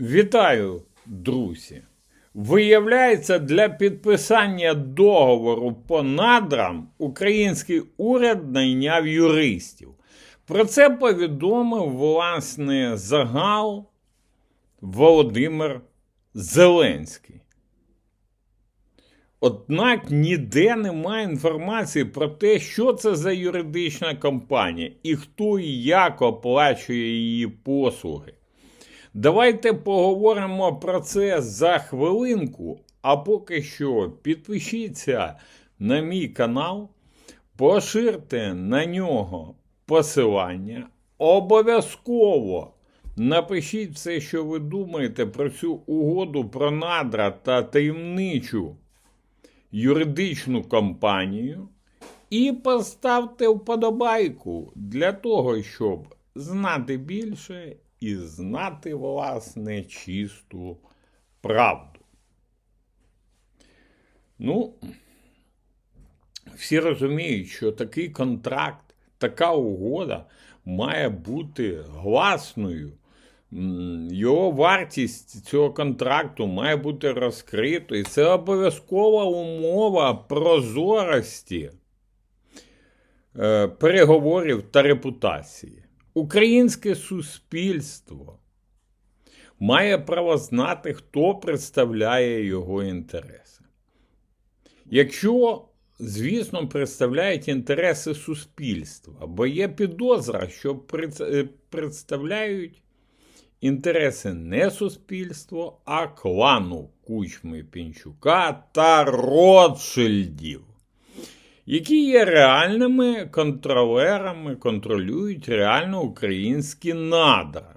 Вітаю, друзі! Виявляється, для підписання договору по надрам український уряд найняв юристів. Про це повідомив власне загал Володимир Зеленський. Однак ніде немає інформації про те, що це за юридична компанія і хто і як оплачує її послуги. Давайте поговоримо про це за хвилинку. А поки що підпишіться на мій канал, поширте на нього посилання. Обов'язково напишіть все, що ви думаєте про цю угоду про надра та таємничу юридичну компанію. І поставте вподобайку для того, щоб знати більше і знати, власне, чисту правду. Ну, всі розуміють, що такий контракт, така угода має бути гласною. Його вартість цього контракту має бути розкрито, і це обов'язкова умова прозорості е, переговорів та репутації. Українське суспільство має право знати, хто представляє його інтереси. Якщо, звісно, представляють інтереси суспільства, бо є підозра, що е, представляють інтереси не суспільства, а клану Кучми Пінчука та Ротшильдів які є реальними контролерами, контролюють реально українські надра.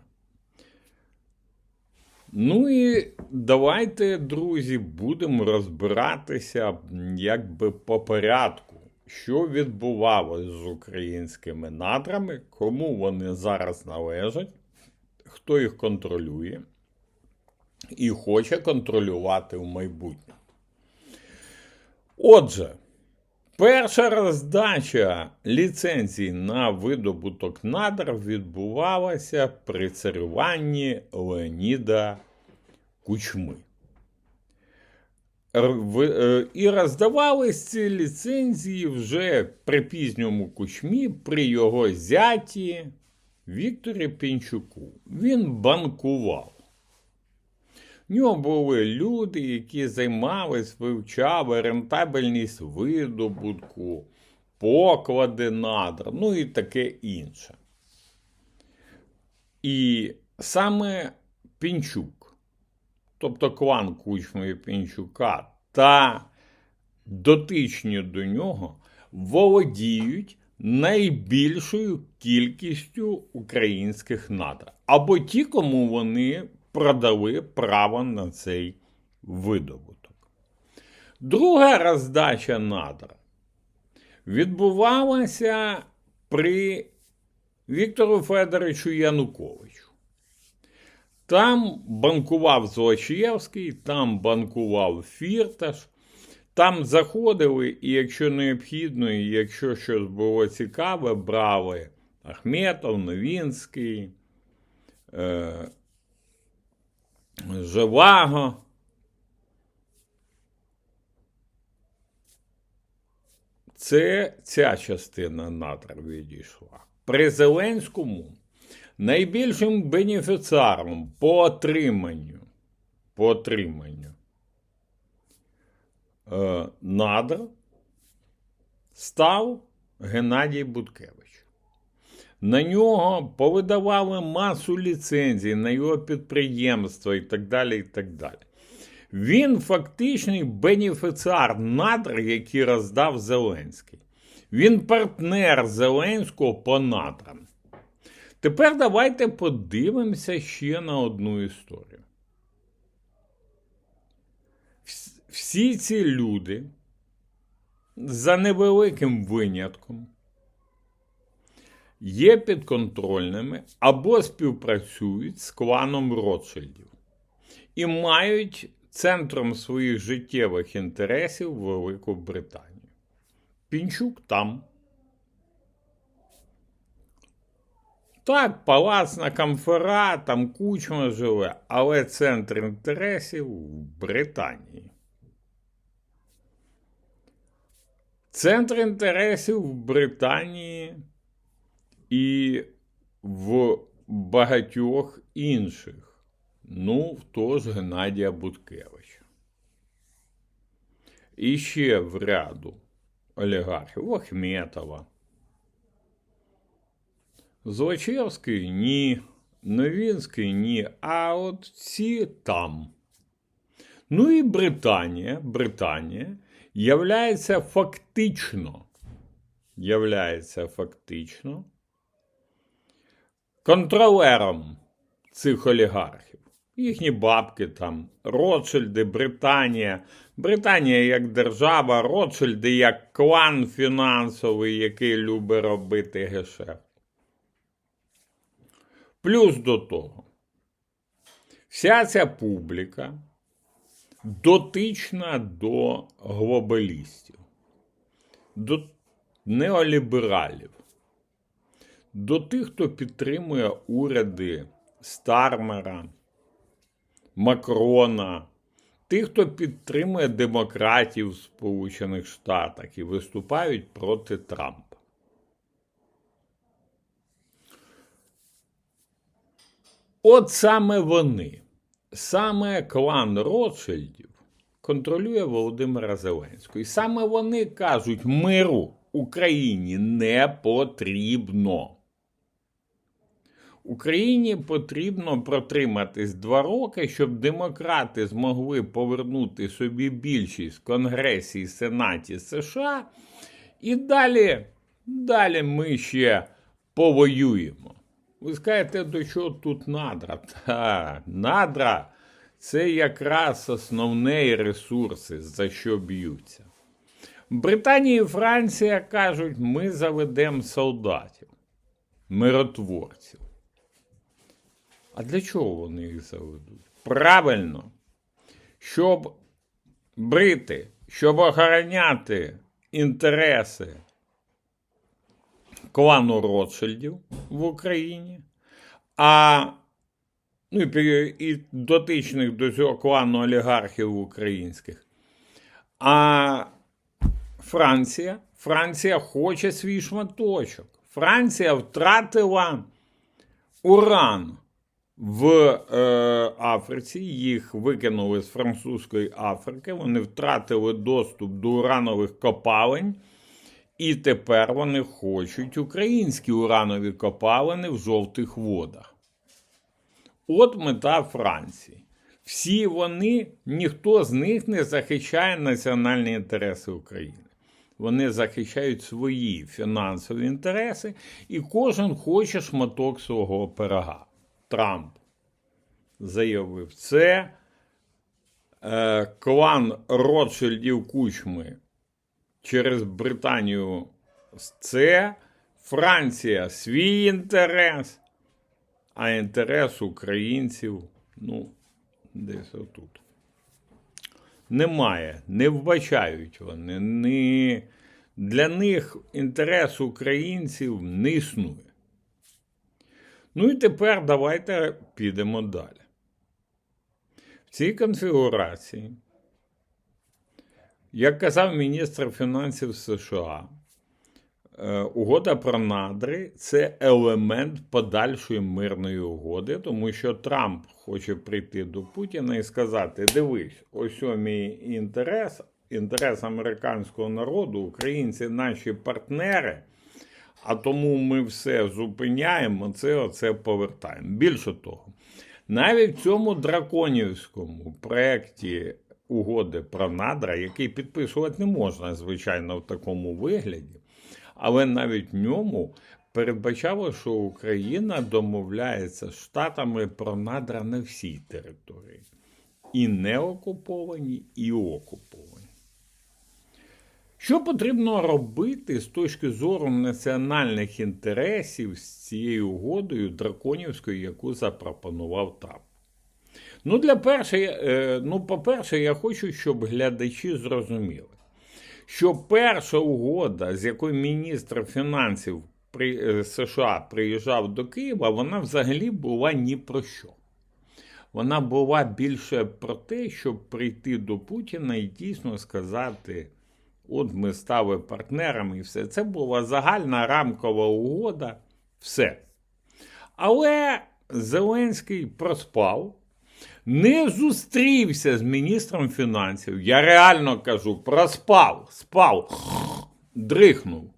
Ну і давайте, друзі, будемо розбиратися якби по порядку, що відбувалось з українськими надрами, кому вони зараз належать, хто їх контролює і хоче контролювати в майбутньому. Отже, Перша роздача ліцензій на видобуток надр відбувалася при царюванні Леоніда Кучми. Е, І роздавались ці ліцензії вже при пізньому кучмі, при його зяті Вікторі Пінчуку. Він банкував. В нього були люди, які займались, вивчали рентабельність видобутку, поклади надр, ну і таке інше. І саме Пінчук, тобто клан Кучми і Пінчука та дотичні до нього володіють найбільшою кількістю українських надр. Або ті, кому вони продали право на цей видобуток. Друга роздача надр відбувалася при Віктору Федоровичу Януковичу. Там банкував Злочієвський, там банкував Фірташ, там заходили, і якщо необхідно, і якщо щось було цікаве, брали Ахметов, Новінський, е, Живаго. Це ця частина надр відійшла. При Зеленському найбільшим бенефіціаром по отриманню, по отриманню е, надр став Геннадій Буткевич. На нього повидавали масу ліцензій на його підприємства і так далі. і так далі. Він фактичний бенефіціар надр, які роздав Зеленський. Він партнер Зеленського по надрам. Тепер давайте подивимося ще на одну історію. Всі ці люди, за невеликим винятком, є підконтрольними або співпрацюють з кланом Ротшильдів і мають центром своїх життєвих інтересів Велику Британію. Пінчук там. Так, палацна камфора, там кучма живе, але центр інтересів в Британії. Центр інтересів в Британії і в багатьох інших. Ну, в того ж Геннадія Буткевича. І ще в ряду олігархів Ахметова. Злочевський ні, Новінський ні, а от ці там. Ну і Британія, Британія являється фактично, являється фактично контролером цих олігархів. Їхні бабки там, Ротшильди, Британія. Британія як держава, Ротшильди як клан фінансовий, який любить робити гешефт. Плюс до того, вся ця публіка дотична до глобалістів, до неолібералів, до тих, хто підтримує уряди Стармера, Макрона, тих, хто підтримує демократів в Сполучених Штатах і виступають проти Трампа. От саме вони, саме клан Ротшильдів контролює Володимира Зеленського. І саме вони кажуть, миру Україні не потрібно. Україні потрібно протриматись два роки, щоб демократи змогли повернути собі більшість в Конгресі і Сенаті США, і далі, далі ми ще повоюємо. Ви скажете, до чого тут надра? Та, надра це якраз основні ресурси, за що б'ються. Британія і Франція кажуть, ми заведемо солдатів, миротворців. А для чого вони їх заведуть? Правильно, щоб брити, щоб охороняти інтереси клану Ротшильдів в Україні, а ну, і, дотичних до цього клану олігархів українських. А Франція, Франція хоче свій шматочок. Франція втратила уран в е, Африці. Їх викинули з французької Африки. Вони втратили доступ до уранових копалень. І тепер вони хочуть українські уранові копалини в жовтих водах. От мета Франції. Всі вони, ніхто з них не захищає національні інтереси України. Вони захищають свої фінансові інтереси, і кожен хоче шматок свого пирога. Трамп заявив це. Е, клан Ротшильдів Кучми через Британію це, Франція свій інтерес, а інтерес українців, ну, десь отут. Немає, не вбачають вони. Не, для них інтерес українців не існує. Ну і тепер давайте підемо далі. В цій конфігурації як казав міністр фінансів США, е, угода про надри це елемент подальшої мирної угоди, тому що Трамп хоче прийти до Путіна і сказати: дивись, ось мій інтерес, інтерес американського народу, українці наші партнери. А тому ми все зупиняємо, це оце повертаємо. Більше того, навіть в цьому драконівському проєкті угоди про надра, який підписувати не можна, звичайно, в такому вигляді, але навіть в ньому передбачало, що Україна домовляється з Штатами про надра на всій території. І не окуповані, і окуповані. Що потрібно робити з точки зору національних інтересів з цією угодою драконівською, яку запропонував Трамп? Ну, для перше, е, ну, по-перше, я хочу, щоб глядачі зрозуміли, що перша угода, з якою міністр фінансів е, США приїжджав до Києва, вона взагалі була ні про що. Вона була більше про те, щоб прийти до Путіна і дійсно сказати: от ми стали партнерами і все. Це була загальна рамкова угода, все. Але Зеленський проспав, не зустрівся з міністром фінансів. Я реально кажу, проспав, спав, дрихнув.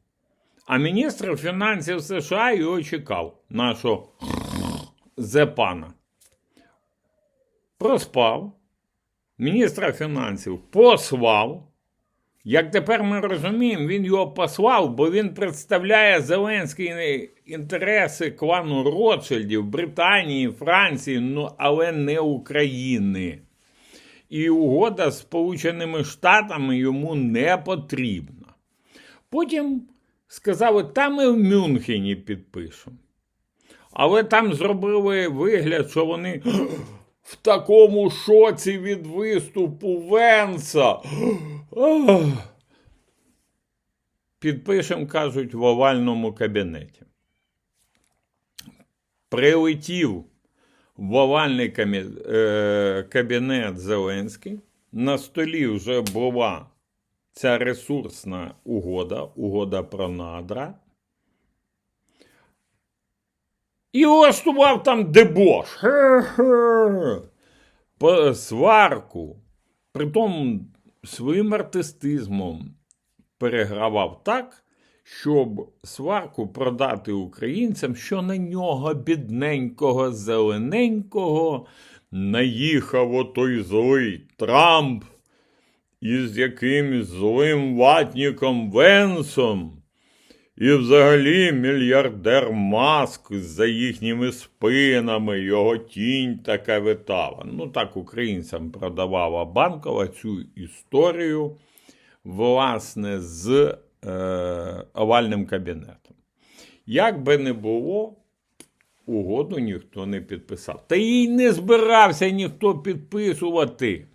А міністр фінансів США його чекав, нашого Зепана. Проспав. Міністра фінансів послав. Як тепер ми розуміємо, він його послав, бо він представляє зеленські інтереси клану Ротшильдів, Британії, Франції, ну але не України. І угода з Сполученими Штатами йому не потрібна. Потім сказали, та ми в Мюнхені підпишемо. Але там зробили вигляд, що вони в такому шоці від виступу Венса. Ах. Підпишемо, кажуть, в овальному кабінеті. Прилетів в овальний камі- е, кабінет Зеленський. На столі вже була ця ресурсна угода, угода про надра. І влаштував там дебош. Хе-хе. По сварку. Притом своїм артистизмом перегравав так, щоб сварку продати українцям, що на нього бідненького, зелененького наїхав отой злий Трамп із якимсь злим ватніком Венсом. І взагалі мільярдер Маск за їхніми спинами, його тінь така витала. Ну так українцям продавала банкова цю історію, власне, з е, овальним кабінетом. Як би не було, угоду ніхто не підписав. Та їй не збирався ніхто підписувати.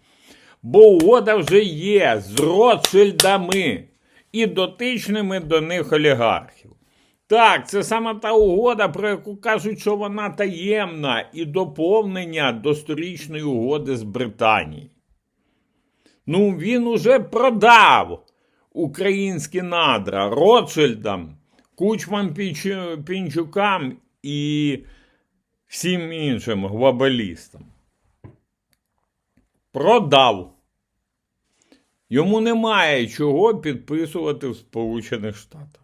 Бо угода вже є з Ротшильдами і дотичними до них олігархів. Так, це саме та угода, про яку кажуть, що вона таємна і доповнення до сторічної угоди з Британією. Ну, він уже продав українські надра Ротшильдам, Пінчу- Пінчукам і всім іншим глобалістам. Продав. Йому немає чого підписувати в Сполучених Штатах.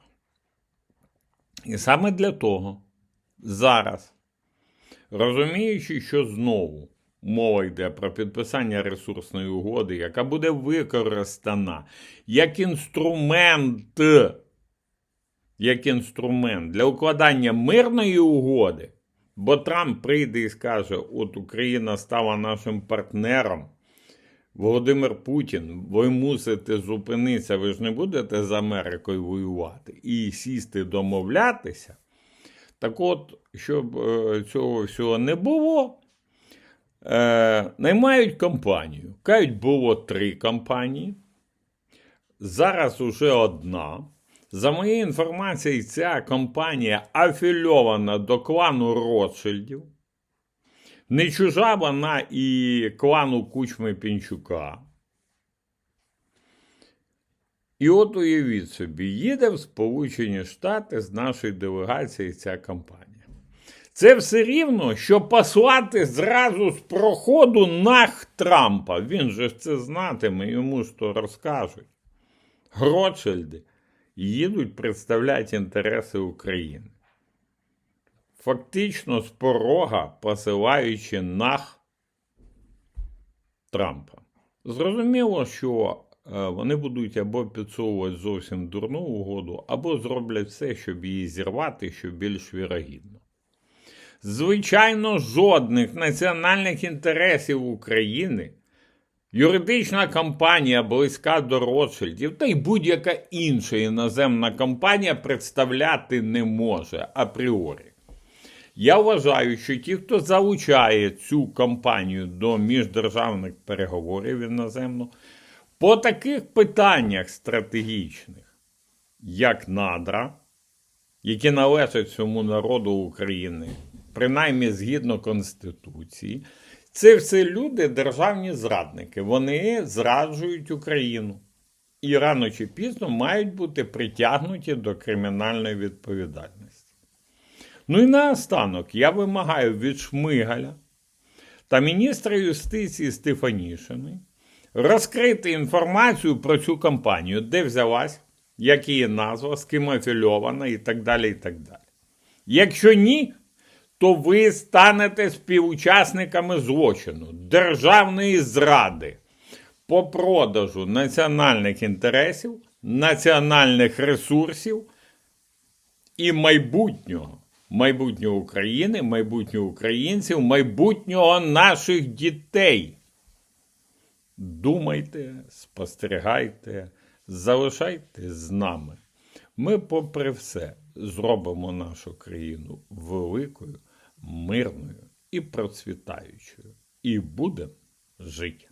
І саме для того зараз, розуміючи, що знову мова йде про підписання ресурсної угоди, яка буде використана як інструмент, як інструмент для укладання мирної угоди, бо Трамп прийде і скаже: от Україна стала нашим партнером. Володимир Путін, ви мусите зупинитися, ви ж не будете з Америкою воювати і сісти домовлятися. Так от, щоб е, цього всього не було, е, наймають компанію. Кажуть, було три компанії. Зараз уже одна. За моєю інформацією, ця компанія афільована до клану Ротшильдів. Не чужа вона і клану Кучми Пінчука. І от уявіть собі, їде в Сполучені Штати з нашої делегації ця компанія. Це все рівно, що послати зразу з проходу нах Трампа. Він же це знатиме, йому ж то розкажуть. Гротшильди їдуть представляти інтереси України фактично з порога посилаючи нах Трампа. Зрозуміло, що е, вони будуть або підсовувати зовсім дурну угоду, або зроблять все, щоб її зірвати, що більш вірогідно. Звичайно, жодних національних інтересів України. Юридична компанія близька до Ротшильдів, та й будь-яка інша іноземна компанія представляти не може апріорі. Я вважаю, що ті, хто залучає цю компанію до міждержавних переговорів іноземно, по таких питаннях стратегічних, як надра, які належать всьому народу України, принаймні згідно Конституції, це все люди державні зрадники. Вони зраджують Україну. І рано чи пізно мають бути притягнуті до кримінальної відповідальності. Ну і наостанок я вимагаю від Шмигаля та міністра юстиції Стефанішини розкрити інформацію про цю кампанію, де взялась, як її назва, з ким афільована і так далі. і так далі. Якщо ні, то ви станете співучасниками злочину, державної зради по продажу національних інтересів, національних ресурсів і майбутнього. Майбутнього України, майбутнього українців, майбутнього наших дітей. Думайте, спостерігайте, залишайтесь з нами. Ми, попри все, зробимо нашу країну великою, мирною і процвітаючою. І будемо жити.